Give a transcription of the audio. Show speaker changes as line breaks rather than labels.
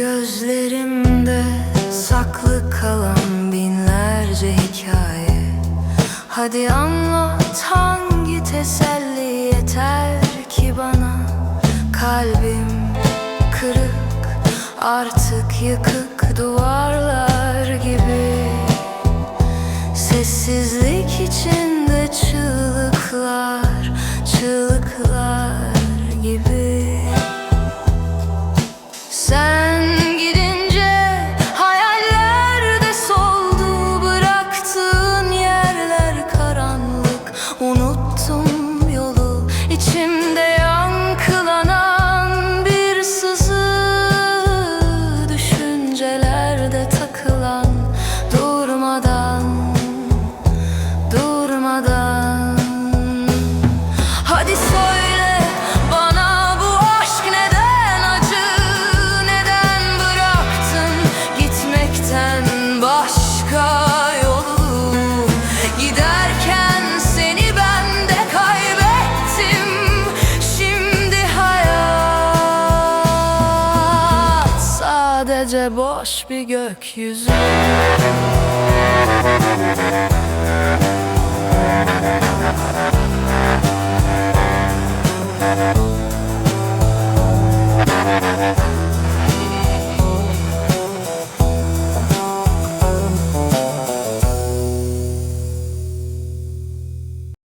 Gözlerimde saklı kalan binlerce hikaye. Hadi anlat hangi teselli yeter ki bana? Kalbim kırık artık yıkık duvarlar gibi. Sessizlik için sadece boş bir gökyüzü